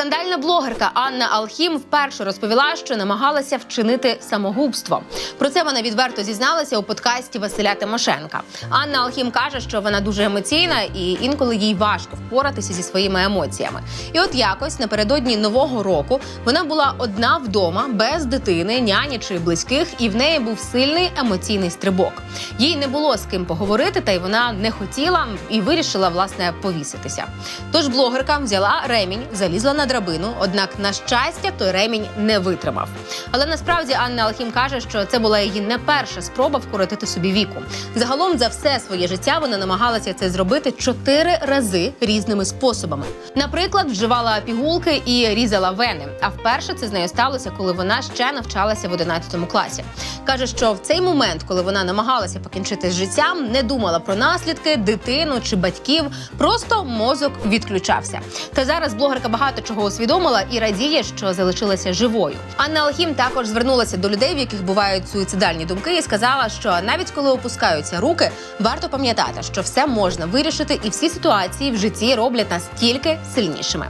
Скандальна блогерка Анна Алхім вперше розповіла, що намагалася вчинити самогубство. Про це вона відверто зізналася у подкасті Василя Тимошенка. Анна Алхім каже, що вона дуже емоційна і інколи їй важко впоратися зі своїми емоціями. І от якось напередодні нового року вона була одна вдома без дитини, няні чи близьких, і в неї був сильний емоційний стрибок. Їй не було з ким поговорити, та й вона не хотіла і вирішила власне повіситися. Тож блогерка взяла ремінь, залізла на драбину. Однак, на щастя, той ремінь не витримав. Але насправді Анна Алхім каже, що це була її не перша спроба вкоротити собі віку. Загалом за все своє життя вона намагалася це зробити чотири рази різними способами. Наприклад, вживала пігулки і різала вени. А вперше це з нею сталося, коли вона ще навчалася в 11 класі. каже, що в цей момент, коли вона намагалася покінчити з життям, не думала про наслідки, дитину чи батьків. Просто мозок відключався. Та зараз блогерка багато чого усвідомила і радіє, що залишилася живою. Анна Алхім також звернулася до людей, в яких бувають суїцидальні думки, і сказала, що навіть коли опускаються руки, варто пам'ятати, що все можна вирішити, і всі ситуації в житті роблять нас тільки сильнішими.